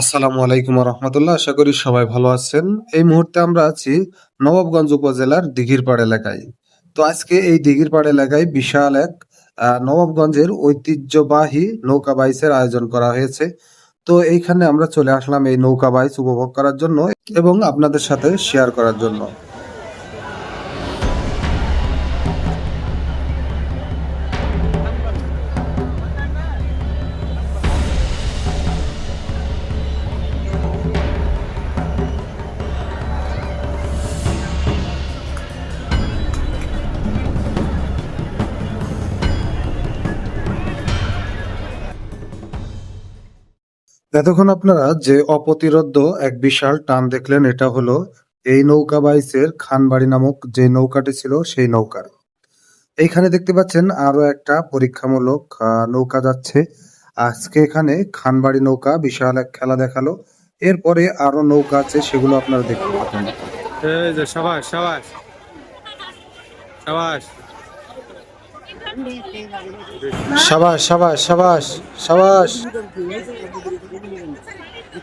আসসালামু আলাইকুম রহমতুল্লাহ, আশা করি সবাই ভালো আছেন। এই মুহূর্তে আমরা আছি নবাবগঞ্জ উপজেলার দিঘিরপাড় এলাকায়। তো আজকে এই দিঘিরপাড় এলাকায় বিশাল এক নবাবগঞ্জের ঐতিহ্যবাহী নৌকা বাইসের আয়োজন করা হয়েছে। তো এইখানে আমরা চলে আসলাম এই নৌকা বাইস উপভোগ করার জন্য এবং আপনাদের সাথে শেয়ার করার জন্য। এতক্ষণ আপনারা যে অপ্রতিরোধ্য এক বিশাল টান দেখলেন এটা হলো এই নৌকা বাইসের খানবাড়ি নামক যে নৌকাটি ছিল সেই নৌকার। এইখানে দেখতে পাচ্ছেন আরও একটা পরীক্ষামূলক নৌকা যাচ্ছে। আজকে এখানে খানবাড়ি নৌকা বিশাল এক খেলা দেখাল। এরপরে আরও নৌকা আছে সেগুলো আপনারা দেখতে পাবেন সাবাস। সাবাস সাবাস সাবাস সাবাস।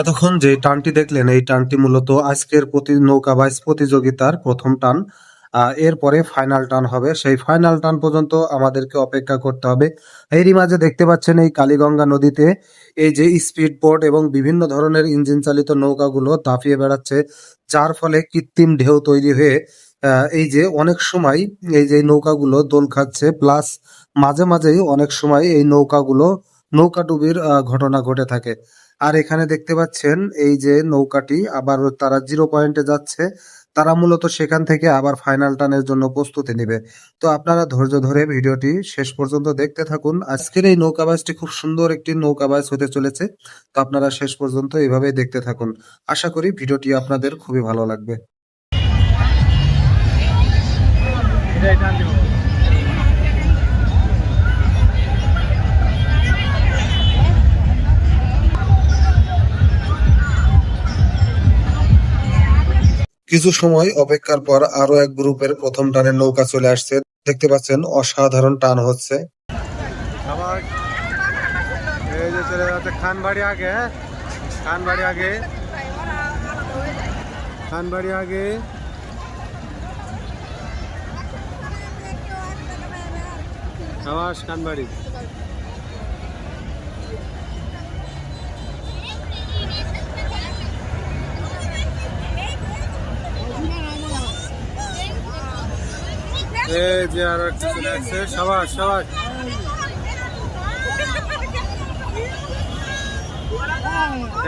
এতক্ষণ যে টানটি দেখলেন, এই টানটি মূলত আজকের প্রতি নৌকা বাইচ প্রতিযোগিতার প্রথম টান। এরপরে ফাইনাল টান হবে। সেই ফাইনাল টান পর্যন্ত আমাদেরকে অপেক্ষা করতে হবে। এরই মাঝে দেখতে পাচ্ছেন এই কালীগঙ্গা নদীতে এই যে স্পিড বোট এবং বিভিন্ন ধরনের ইঞ্জিন চালিত নৌকাগুলো দাপিয়ে বেড়াচ্ছে, যার ফলে কৃত্রিম ঢেউ তৈরি হয়ে এই যে অনেক সময় এই যে নৌকাগুলো দোল খাচ্ছে প্লাস মাঝে মাঝেই অনেক সময় এই নৌকাগুলো নৌকা ডুবির আহ, ঘটনা ঘটে থাকে। আর এখানে দেখতে পাচ্ছেন এই যে নৌকাটি আবার তারা জিরো পয়েন্টে যাচ্ছে। তারা মূলত সেখান থেকে আবার ফাইনাল টানের জন্য প্রস্তুতি নেবে। তো আপনারা ধৈর্য ধরে ভিডিওটি শেষ পর্যন্ত দেখতে থাকুন। আজকের এই নৌকা বাইচটি খুব সুন্দর একটি নৌকা বাইচ হতে চলেছে। তো আপনারা শেষ পর্যন্ত এইভাবেই দেখতে থাকুন। আশা করি ভিডিওটি আপনাদের খুবই ভালো লাগবে। কিছু সময় অপেক্ষার পর আরও এক গ্রুপের প্রথম টানের নৌকা চলে আসছে। দেখতে পাচ্ছেন, অসাধারণ টান হচ্ছে। আবার এই যে চলে যাচ্ছে খানবাড়ি আগে হ্যাঁ? খানবাড়ি আগে। খানবাড়ি আগে। খানবাড়ি। এই যে আরও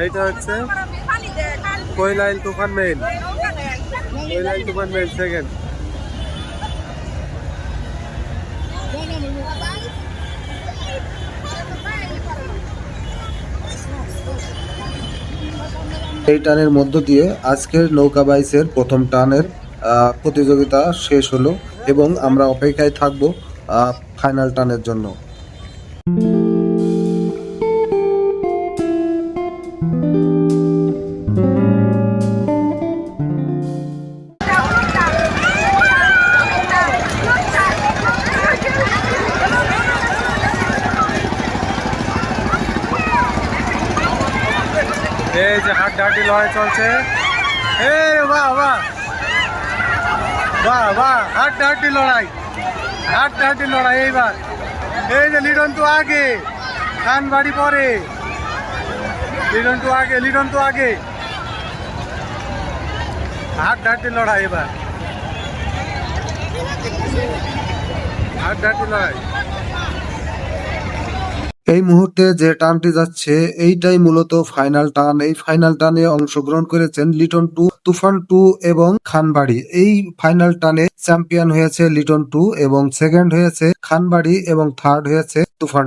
এইটা হচ্ছে কৈলাইল তুফান মেইল। কৈলাইল তুফান মেইল সেকেন্ড এই টানের মধ্য দিয়ে আজকের নৌকা বাইসের প্রথম টানের প্রতিযোগিতা শেষ হলো। এবং আমরা অপেক্ষায় থাকব ফাইনাল টানের জন্য। এই যে ডাটি লড়াই চলছে। এই বাহ বাহ বাহ বাহ ডাটি লড়াই। ডাটি লড়াই এইবার। এই যে লিডন তো আগে খান বাড়ি পরে। লিডন তো আগে লিডন তো আগে ডাটি লড়াই এবার। ডাটি লড়াই। এই মুহূর্তে যে টানটি যাচ্ছে, এইটাই মূলত ফাইনাল টান। এই ফাইনাল টানে অংশগ্রহণ করেছেন লিটন টু, তুফান টু এবং খানবাড়ি। এই ফাইনাল টানে চ্যাম্পিয়ন হয়েছে লিটন টু এবং সেকেন্ড হয়েছে খানবাড়ি এবং থার্ড হয়েছে তুফান